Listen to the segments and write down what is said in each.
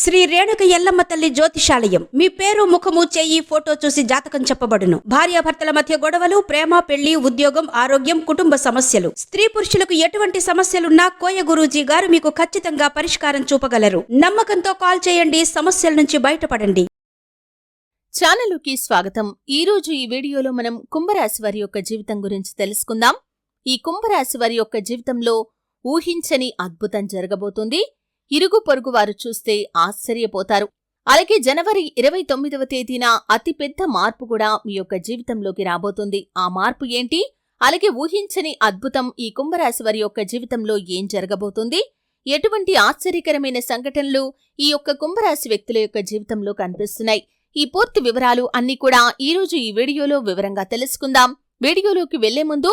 శ్రీ రేణుక ఎల్లమ్మ తల్లి జ్యోతిషాలయం. మీ పేరు ముఖము చెయ్యి ఫోటో చూసి జాతకం చెప్పబడును. భార్యాభర్తల మధ్య గొడవలు ప్రేమ పెళ్ళి ఉద్యోగం ఆరోగ్యం కుటుంబ సమస్యలు. స్త్రీ పురుషులకు ఎటువంటి సమస్యలున్నా కోయ గురూజీ గారు మీకు ఖచ్చితంగా పరిష్కారం చూపగలరు. నమ్మకంతో కాల్ చేయండి సమస్యల నుంచి బయటపడండి. ఛానలుకి స్వాగతం. ఈ రోజు ఈ వీడియోలో మనం కుంభరాశి వారి యొక్క జీవితం గురించి తెలుసుకుందాం. ఈ కుంభరాశి వారి యొక్క జీవితంలో ఊహించని అద్భుతం జరగబోతుంది. ఇరుగు పొరుగు వారు చూస్తే ఆశ్చర్యపోతారు. అలాగే జనవరి ఇరవై తొమ్మిదవ తేదీన అతిపెద్ద మార్పు కూడా మీ యొక్క జీవితంలోకి రాబోతుంది. ఆ మార్పు ఏంటి? అలాగే ఊహించని అద్భుతం ఈ కుంభరాశి వారి యొక్క జీవితంలో ఏం జరగబోతుంది? ఎటువంటి ఆశ్చర్యకరమైన సంఘటనలు ఈ యొక్క కుంభరాశి వ్యక్తుల యొక్క జీవితంలో కనిపిస్తున్నాయి? ఈ పూర్తి వివరాలు అన్ని కూడా ఈ రోజు ఈ వీడియోలో వివరంగా తెలుసుకుందాం. వీడియోలోకి వెళ్ళే ముందు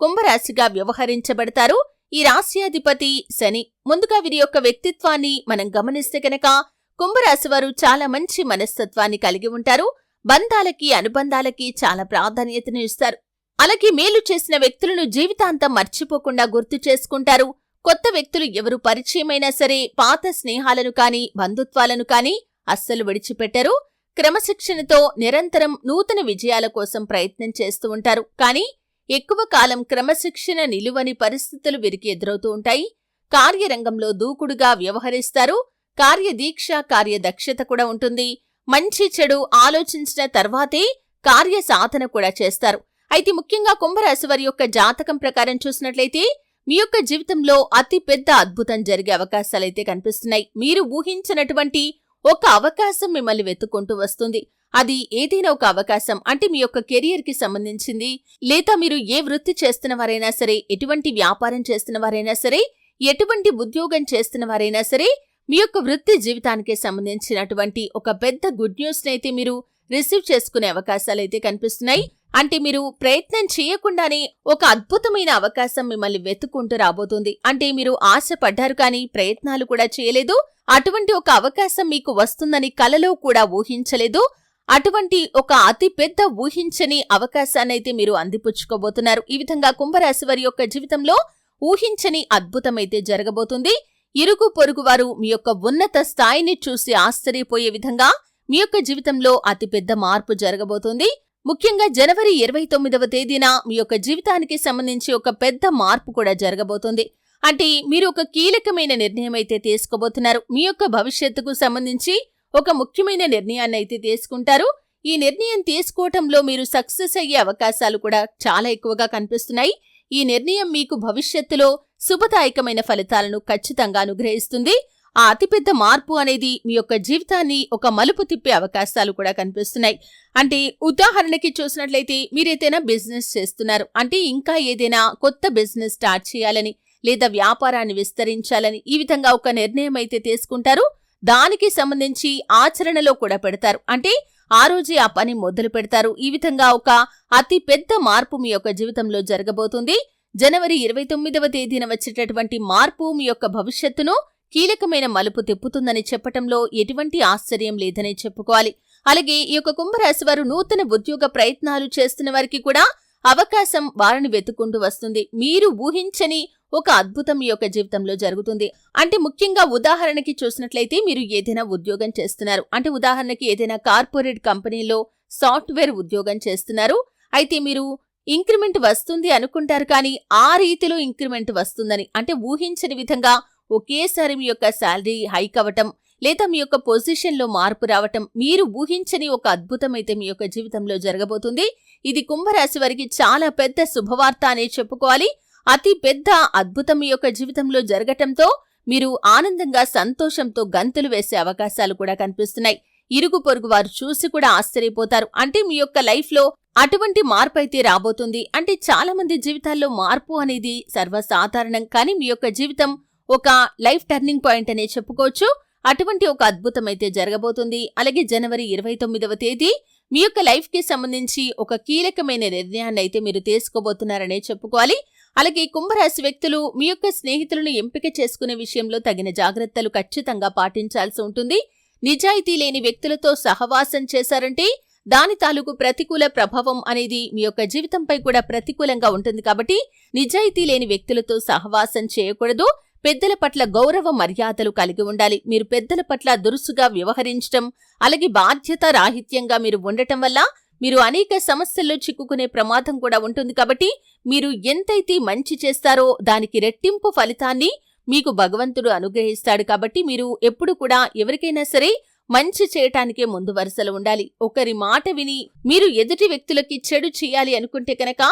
కుంభరాశిగా వ్యవహరించబడతారు. ఈ రాశ్యాధిపతి శని. ముందుగా వీరి యొక్క వ్యక్తిత్వాన్ని మనం గమనిస్తే కనుక కుంభరాశి వారు చాలా మంచి మనస్తత్వాన్ని కలిగి ఉంటారు. బంధాలకి అనుబంధాలకి చాలా ప్రాధాన్యతను ఇస్తారు. అలాగే మేలు చేసిన వ్యక్తులను జీవితాంతం మర్చిపోకుండా గుర్తు చేసుకుంటారు. కొత్త వ్యక్తులు ఎవరు పరిచయమైనా సరే పాత స్నేహాలను కాని బంధుత్వాలను కాని అస్సలు విడిచిపెట్టరు. క్రమశిక్షణతో నిరంతరం నూతన విజయాల కోసం ప్రయత్నం చేస్తూ ఉంటారు. కానీ ఎక్కువ కాలం క్రమశిక్షణ నిలువని పరిస్థితులు వీరికి ఎదురవుతూ ఉంటాయి. కార్యరంగంలో దూకుడుగా వ్యవహరిస్తారు. కార్యదీక్ష కార్యదక్షత కూడా ఉంటుంది. మంచి చెడు ఆలోచించిన తర్వాతే కార్య సాధన కూడా చేస్తారు. అయితే ముఖ్యంగా కుంభరాశి వారి యొక్క జాతకం ప్రకారం చూసినట్లయితే మీ యొక్క జీవితంలో అతి పెద్ద అద్భుతం జరిగే అవకాశాలైతే కనిపిస్తున్నాయి. మీరు ఊహించినటువంటి ఒక అవకాశం మిమ్మల్ని వెతుక్కుంటూ వస్తుంది. అది ఏదైనా ఒక అవకాశం. అంటే మీ యొక్క కెరియర్కి సంబంధించింది. లేదా మీరు ఏ వృత్తి చేస్తున్న వారైనా సరే ఎటువంటి వ్యాపారం చేస్తున్న వారైనా సరే ఎటువంటి ఉద్యోగం చేస్తున్న వారైనా సరే మీ యొక్క వృత్తి జీవితానికి సంబంధించినటువంటి ఒక పెద్ద గుడ్ న్యూస్ అయితే మీరు రిసీవ్ చేసుకునే అవకాశాలైతే కనిపిస్తున్నాయి. అంటే మీరు ప్రయత్నం చేయకుండానే ఒక అద్భుతమైన అవకాశం మిమ్మల్ని వెతుక్కుంటూ రాబోతుంది. అంటే మీరు ఆశపడ్డారు కానీ ప్రయత్నాలు కూడా చేయలేదు. అటువంటి ఒక అవకాశం మీకు వస్తుందని కలలో కూడా ఊహించలేదు. అటువంటి ఒక అతి పెద్ద ఊహించని అవకాశాన్నైతే మీరు అందిపుచ్చుకోబోతున్నారు. ఈ విధంగా కుంభరాశి వారి యొక్క జీవితంలో ఊహించని అద్భుతమైతే జరగబోతుంది. ఇరుగు పొరుగు వారు మీ యొక్క ఉన్నత స్థాయిని చూసి ఆశ్చర్యపోయే విధంగా మీ యొక్క జీవితంలో అతిపెద్ద మార్పు జరగబోతుంది. ముఖ్యంగా జనవరి ఇరవై తొమ్మిదవ తేదీన మీ యొక్క జీవితానికి సంబంధించి ఒక పెద్ద మార్పు కూడా జరగబోతుంది. అంటే మీరు ఒక కీలకమైన నిర్ణయం అయితే తీసుకోబోతున్నారు. మీ యొక్క భవిష్యత్తుకు సంబంధించి ఒక ముఖ్యమైన నిర్ణయాన్ని అయితే తీసుకుంటారు. ఈ నిర్ణయం తీసుకోవటంలో మీరు సక్సెస్ అయ్యే అవకాశాలు కూడా చాలా ఎక్కువగా కనిపిస్తున్నాయి. ఈ నిర్ణయం మీకు భవిష్యత్తులో శుభదాయకమైన ఫలితాలను ఖచ్చితంగా అనుగ్రహిస్తుంది. ఆ అతిపెద్ద మార్పు అనేది మీ యొక్క జీవితాన్ని ఒక మలుపు తిప్పే అవకాశాలు కూడా కనిపిస్తున్నాయి. అంటే ఉదాహరణకి చూసినట్లయితే మీరేదైనా బిజినెస్ చేస్తున్నారు. అంటే ఇంకా ఏదైనా కొత్త బిజినెస్ స్టార్ట్ చేయాలని లేదా వ్యాపారాన్ని విస్తరించాలని ఈ విధంగా ఒక నిర్ణయం అయితే తీసుకుంటారు. దానికి సంబంధించి ఆచరణలో కూడా పెడతారు. అంటే ఆ రోజే ఆ పని మొదలు పెడతారు. ఈ విధంగా ఒక అతి పెద్ద మార్పు మీ యొక్క జీవితంలో జరగబోతుంది. జనవరి ఇరవై తొమ్మిదవ తేదీన వచ్చేటటువంటి మార్పు మీ యొక్క భవిష్యత్తును కీలకమైన మలుపు తిప్పుతుందని చెప్పటంలో ఎటువంటి ఆశ్చర్యం లేదని చెప్పుకోవాలి. అలాగే ఈ యొక్క కుంభరాశి వారు నూతన ఉద్యోగ ప్రయత్నాలు చేస్తున్న వారికి కూడా అవకాశం వారిని వెతుక్కుంటూ వస్తుంది. మీరు ఊహించని ఒక అద్భుతం ఈ యొక్క జీవితంలో జరుగుతుంది. అంటే ముఖ్యంగా ఉదాహరణకి చూసినట్లయితే మీరు ఏదైనా ఉద్యోగం చేస్తున్నారు. అంటే ఉదాహరణకి ఏదైనా కార్పొరేట్ కంపెనీలో సాఫ్ట్వేర్ ఉద్యోగం చేస్తున్నారు. అయితే మీరు ఇంక్రిమెంట్ వస్తుంది అనుకుంటారు కానీ ఆ రీతిలో ఇంక్రిమెంట్ వస్తుందని అంటే ఊహించని విధంగా ఒకేసారి మీ యొక్క శాలరీ హైక్ అవ్వటం లేదా మీ యొక్క పొజిషన్లో మార్పు రావటం మీరు ఊహించని ఒక అద్భుతం అయితే మీ యొక్క జీవితంలో జరగబోతుంది. ఇది కుంభరాశి వారికి చాలా పెద్ద శుభవార్త అనే చెప్పుకోవాలి. అతి పెద్ద అద్భుతం మీ యొక్క జీవితంలో జరగటంతో మీరు ఆనందంగా సంతోషంతో గంతులు వేసే అవకాశాలు కూడా కనిపిస్తున్నాయి. ఇరుగు పొరుగు వారు చూసి కూడా ఆశ్చర్యపోతారు. అంటే మీ యొక్క లైఫ్లో అటువంటి మార్పు అయితే రాబోతుంది. అంటే చాలా మంది జీవితాల్లో మార్పు అనేది సర్వసాధారణం. కానీ మీ యొక్క జీవితం ఒక లైఫ్ టర్నింగ్ పాయింట్ అనే చెప్పుకోవచ్చు. అటువంటి ఒక అద్భుతం అయితే జరగబోతుంది. అలాగే జనవరి ఇరవై తొమ్మిదవ తేదీ మీ యొక్క లైఫ్కి సంబంధించి ఒక కీలకమైన నిర్ణయాన్ని అయితే మీరు తీసుకోబోతున్నారనే చెప్పుకోవాలి. అలాగే కుంభరాశి వ్యక్తులు మీ యొక్క స్నేహితులను ఎంపిక చేసుకునే విషయంలో తగిన జాగ్రత్తలు ఖచ్చితంగా పాటించాల్సి ఉంటుంది. నిజాయితీ లేని వ్యక్తులతో సహవాసం చేశారంటే దాని తాలూకు ప్రతికూల ప్రభావం అనేది మీ యొక్క జీవితంపై కూడా ప్రతికూలంగా ఉంటుంది కాబట్టి నిజాయితీ లేని వ్యక్తులతో సహవాసం చేయకూడదు. పెద్దల పట్ల గౌరవ మర్యాదలు కలిగి ఉండాలి. మీరు పెద్దల పట్ల దురుసుగా వ్యవహరించటం అలాగే బాధ్యత రాహిత్యంగా మీరు ఉండటం వల్ల మీరు అనేక సమస్యల్లో చిక్కుకునే ప్రమాదం కూడా ఉంటుంది. కాబట్టి మీరు ఎంతైతే మంచి చేస్తారో దానికి రెట్టింపు ఫలితాన్ని మీకు భగవంతుడు అనుగ్రహిస్తాడు. కాబట్టి మీరు ఎప్పుడు కూడా ఎవరికైనా సరే మంచి చేయటానికే ముందు వరుసలో ఉండాలి. ఒకరి మాట విని మీరు ఎదుటి వ్యక్తులకి చెడు చేయాలి అనుకుంటే కనుక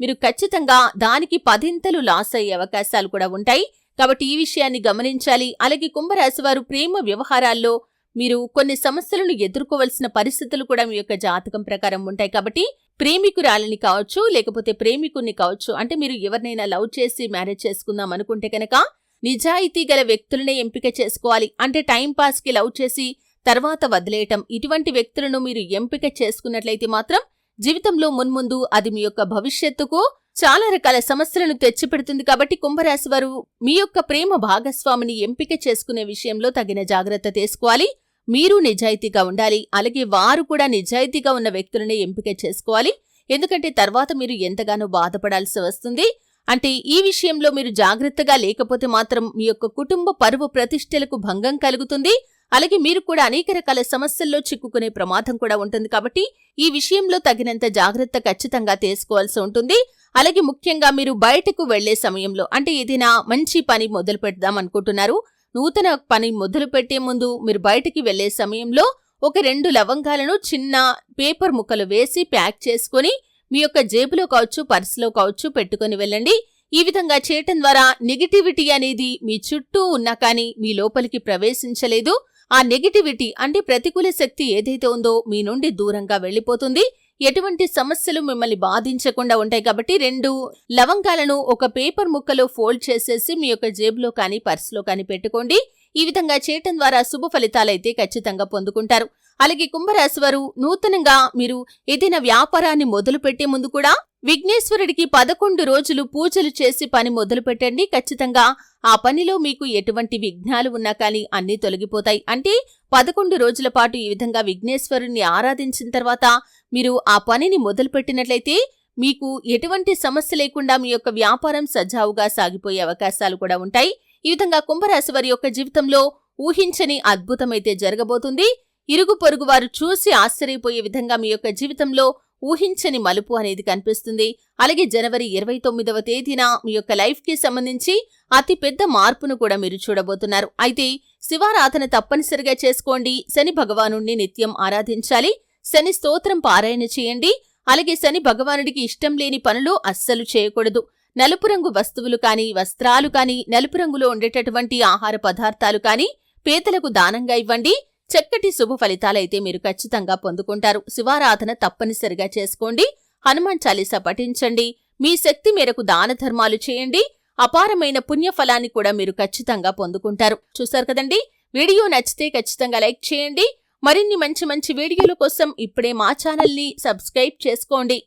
మీరు ఖచ్చితంగా దానికి పదింతలు లాస్ అయ్యే అవకాశాలు కూడా ఉంటాయి. కాబట్టి ఈ విషయాన్ని గమనించాలి. అలాగే కుంభరాశివారు ప్రేమ వ్యవహారాల్లో మీరు కొన్ని సమస్యలను ఎదుర్కోవలసిన పరిస్థితులు కూడా మీ యొక్క జాతకం ప్రకారం ఉంటాయి. కాబట్టి ప్రేమికురాలిని కావచ్చు లేకపోతే ప్రేమికుని కావచ్చు అంటే మీరు ఎవరినైనా లవ్ చేసి మ్యారేజ్ చేసుకుందాం అనుకుంటే కనుక నిజాయితీ గల వ్యక్తులనే ఎంపిక చేసుకోవాలి. అంటే టైంపాస్కి లవ్ చేసి తర్వాత వదిలేయటం. ఇటువంటి వ్యక్తులను మీరు ఎంపిక చేసుకున్నట్లయితే మాత్రం జీవితంలో మున్ముందు అది మీ యొక్క భవిష్యత్తుకు చాలా రకాల సమస్యలను తెచ్చిపెడుతుంది కాబట్టి కుంభరాశి వారు మీ యొక్క ప్రేమ భాగస్వామిని ఎంపిక చేసుకునే విషయంలో తగిన జాగ్రత్త తీసుకోవాలి. మీరు నిజాయితీగా ఉండాలి. అలాగే వారు కూడా నిజాయితీగా ఉన్న వ్యక్తులనే ఎంపిక చేసుకోవాలి. ఎందుకంటే తర్వాత మీరు ఎంతగానో బాధపడాల్సి వస్తుంది. అంటే ఈ విషయంలో మీరు జాగ్రత్తగా లేకపోతే మాత్రం మీ యొక్క కుటుంబ పరువు ప్రతిష్టలకు భంగం కలుగుతుంది. అలాగే మీరు కూడా అనేక రకాల సమస్యల్లో చిక్కుకునే ప్రమాదం కూడా ఉంటుంది కాబట్టి ఈ విషయంలో తగినంత జాగ్రత్త ఖచ్చితంగా తీసుకోవాల్సి ఉంటుంది. అలాగే ముఖ్యంగా మీరు బయటకు వెళ్ళే సమయంలో అంటే ఏదైనా మంచి పని మొదలు పెడదాం అనుకుంటున్నారు. నూతన పని మొదలు పెట్టే ముందు మీరు బయటికి వెళ్ళే సమయంలో ఒక రెండు లవంగాలను చిన్న పేపర్ ముక్కలు వేసి ప్యాక్ చేసుకొని మీ యొక్క జేబులో కావచ్చు పర్సులో కావచ్చు పెట్టుకుని వెళ్ళండి. ఈ విధంగా చేయటం ద్వారా నెగిటివిటీ అనేది మీ చుట్టూ ఉన్నా కానీ మీ లోపలికి ప్రవేశించలేదు. ఆ నెగిటివిటీ అంటే ప్రతికూల శక్తి ఏదైతే ఉందో మీ నుండి దూరంగా వెళ్ళిపోతుంది ఎటువంటి సమస్యలు మిమ్మల్ని బాధించకుండా ఉంటాయి కాబట్టి రెండు లవంగాలను ఒక పేపర్ ముక్కలో ఫోల్డ్ చేసేసి మీ యొక్క జేబులో కానీ పర్సులో కానీ పెట్టుకోండి. ఈ విధంగా చేయటం ద్వారా శుభ ఫలితాలైతే ఖచ్చితంగా పొందుకుంటారు. అలాగే కుంభరాశి వారు నూతనంగా మీరు ఏదైనా వ్యాపారాన్ని మొదలు పెట్టే ముందు కూడా విఘ్నేశ్వరుడికి పదకొండు రోజులు పూజలు చేసి పని మొదలుపెట్టండి. ఖచ్చితంగా ఆ పనిలో మీకు ఎటువంటి విఘ్నాలు ఉన్నా కానీ అన్నీ తొలగిపోతాయి. అంటే పదకొండు రోజుల పాటు ఈ విధంగా విఘ్నేశ్వరుణ్ణి ఆరాధించిన తర్వాత మీరు ఆ పనిని మొదలుపెట్టినట్లయితే మీకు ఎటువంటి సమస్య లేకుండా మీ యొక్క వ్యాపారం సజావుగా సాగిపోయే అవకాశాలు కూడా ఉంటాయి. ఈ విధంగా కుంభరాశి వారి యొక్క జీవితంలో ఊహించని అద్భుతమైతే జరగబోతుంది. ఇరుగు పొరుగు వారు చూసి ఆశ్చర్యపోయే విధంగా మీ యొక్క జీవితంలో ఊహించని మలుపు అనేది కనిపిస్తుంది. అలాగే జనవరి ఇరవై తొమ్మిదవ తేదీన మీ యొక్క లైఫ్కి సంబంధించి అతి పెద్ద మార్పును కూడా మీరు చూడబోతున్నారు. అయితే శివారాధన తప్పనిసరిగా చేసుకోండి. శని భగవాను నిత్యం ఆరాధించాలి. శని స్తోత్రం పారాయణ చేయండి. అలాగే శని భగవానుడికి ఇష్టం లేని పనులు అస్సలు చేయకూడదు. నలుపు రంగు వస్తువులు కానీ వస్త్రాలు కానీ నలుపు రంగులో ఉండేటటువంటి ఆహార పదార్థాలు కానీ పేదలకు దానంగా ఇవ్వండి. చక్కటి శుభ ఫలితాలైతే మీరు ఖచ్చితంగా పొందుకుంటారు. శివారాధన తప్పనిసరిగా చేసుకోండి. హనుమాన్ చాలీసా పఠించండి. మీ శక్తి మేరకు దాన ధర్మాలు చేయండి. అపారమైన పుణ్యఫలాన్ని కూడా మీరు ఖచ్చితంగా పొందుకుంటారు. చూశారు కదండి? వీడియో నచ్చితే ఖచ్చితంగా లైక్ చేయండి. మరిన్ని మంచి మంచి వీడియోల కోసం ఇప్పుడే మా ఛానల్ని సబ్స్క్రైబ్ చేసుకోండి.